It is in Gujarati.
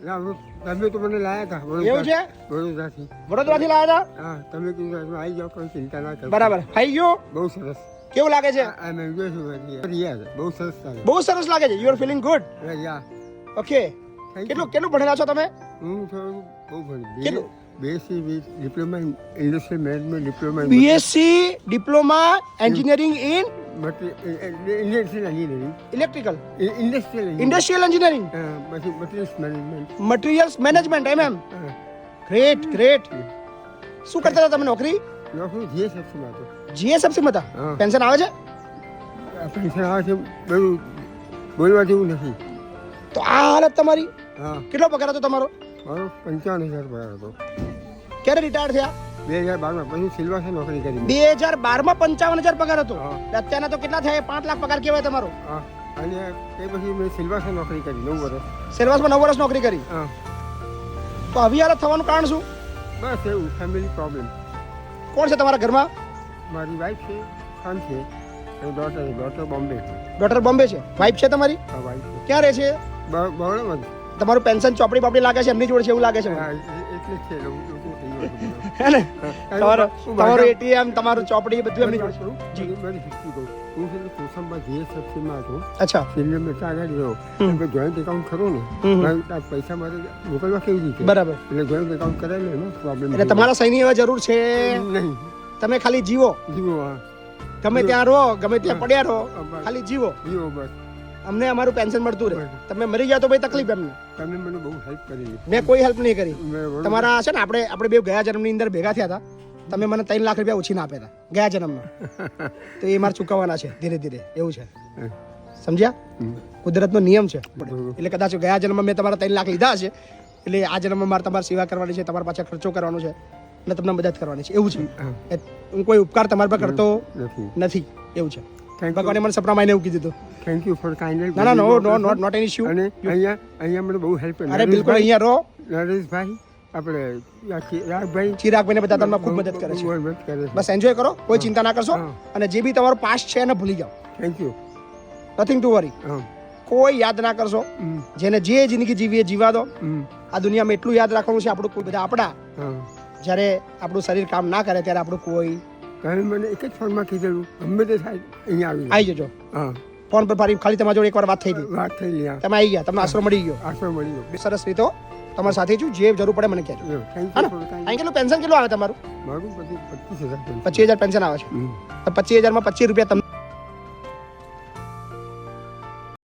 તમે તો મને લાયા હતા એવું છે? વડોદરાથી. વડોદરાથી લાવ્યા હતા હા તમે કીધું આવી જાઓ કોઈ ચિંતા ના કરો. બરાબર. ખાઈ ગયો? બહુ સરસ. કેવું લાગે છે? બહુ સરસ લાગે બહુ સરસ લાગે છે. You are feeling good yeah. Okay કેટલું કેટલું ભણેલા છો તમે? હું થોડું બહુ ભણી. કેટલું? B Sc diploma industrial management diploma B Sc diploma engineering in industrial engineering electrical industrial industrial engineering પછી materials management materials management hmm hmm great great શું કરતા હતા તમે નોકરી? નોકરી જે સક્ષમાં હતો। જીએસએફસી માં હતા? હા. પેન્શન આવે છે? પેન્શન આવે છે બધું બોલવા જેવું નથી. તો આ હાલત તમારી? હા. કેટલો પગાર હતો તમારો? મારો પંચાવન હજાર પગાર હતો. ક્યારે રિટાયર થયા? બે હજાર બારમાં પછી સિલ્વાસે નોકરી કરી. બે હજાર બારમાં પંચાવન હજાર પગાર હતો. અત્યારના તો કેટલા થાય? પાંચ લાખ પગાર કેવાય તમારો. અને તે પછી મેં સિલ્વાસે નોકરી કરી નવ વર્ષ. સિલવાસમાં નવ વર્ષ નોકરી કરી? હા. તો આવી હાલત થવાનું કારણ શું? બસ એવું ફેમિલી પ્રોબ્લેમ કોણ છે તમારા ઘરમાં? મારી વાઈફ છે સન છે અને ડોટર ડોટર બોમ્બે છે. ડોટર બોમ્બે છે. વાઈફ છે તમારી? વાઈફ છે. ક્યાં રહે છે? બરોબર. તમારું પેન્શન ચોપડી બાપડી લાગે છે? એમની જોડે છે એવું લાગે છે. હા, ને? તમારું એટીએમ તમારું ચોપડી બધું એમની જોડે જી. બધી history કહું. હું છે કોસંબા GS હતો. અચ્છા. મેં ત્યાં આગળ. જોઈન્ટ એકાઉન્ટ ખરો ને પૈસા મારે મોકલવા કેવી રીતે? બરાબર. એટલે જોઈન્ટ એકાઉન્ટ કરાય ને એનો પ્રોબ્લેમ એટલે તમારા સૈની એવા જરૂર છે? નહીં. તમે ખાલી જીવો. જીવો તમે ત્યાં રહો ગમે ત્યાં પડ્યા રહો ખાલી જીવો. જીવો બસ. અમને અમારું પેન્શન મળતું રહે. તમે મરી જાઓ તો ભાઈ તકલીફ એમને. તમે મને બહુ હેલ્પ કરી. મેં કોઈ હેલ્પ નહીં કરી. તમારા છે ને આપણે આપણે બે ગયા જન્મની અંદર ભેગા થયા હતા. તમે મને ત્રણ લાખ રૂપિયા ઉછીને આપ્યા હતા. ગયા જન્મમાં. તો એ મારે ચૂકવવાના છે ધીરે ધીરે. એવું છે. સમજ્યા? કુદરતનો નિયમ છે. એટલે કદાચ ગયા જન્મમાં મેં તમારા ત્રણ લાખ લીધા હશે. એટલે આ જન્મમાં મારે તમારી સેવા કરવાની છે તમારા પાછળ ખર્ચો કરવાનો છે. અને તમને મદદ કરવાની છે. એવું છે. હું કોઈ ઉપકાર તમારા પર કરતો નથી. નથી. એવું છે. થેન્ક ભગવાને મને સપનામાં એને એવું કીધું હતું. થેન્ક યુ ફોર કાઇન્ડલી ના ના no no not not any issue અને અહીંયા અહીંયા મને બહુ હેલ્પ અરે બિલકુલ અહીંયા રહો. નરેશભાઈ આપણે યા- રાગભાઈ ચિરાગભાઈને બધા તમને ખૂબ મદદ કરે છે. બસ એન્જોય કરો કોઈ ચિંતા ના કરશો. અને જે બી તમારો પાસ્ટ છે એને ભૂલી જાઓ. Thank you nothing to worry કોઈ યાદ ના કરશો. જેને જે જિંદગી જીવીએ જીવા દો. આ દુનિયામાં એટલું યાદ રાખવાનું છે આપણું કોઈ બધા આપણા. જ્યારે આપણું શરીર કામ ના કરે ત્યારે આપણું કોઈ તમે મને એક જ ફોનમાં કીધેલું. ગમે તે થાય અહીંયા આવી આવી જજો. હા. ફોન પર ફરી ખાલી તમારી જોડે એકવાર વાત થઈ ગઈ. વાત થઈ ગયા તમે આવી ગયા તમને આશરો મળી ગયો. આશરો મળી ગયો. સરસ રીતો તમારા સાથે છું જે જરૂર પડે મને કહેજો. અહીં કેટલું પેન્શન કેટલું આવે તમારું? મારું પચીસ હજાર પચીસ હજાર પેન્શન આવે છે. તો પચીસ હજારમાં પચીસ રૂપિયા તમને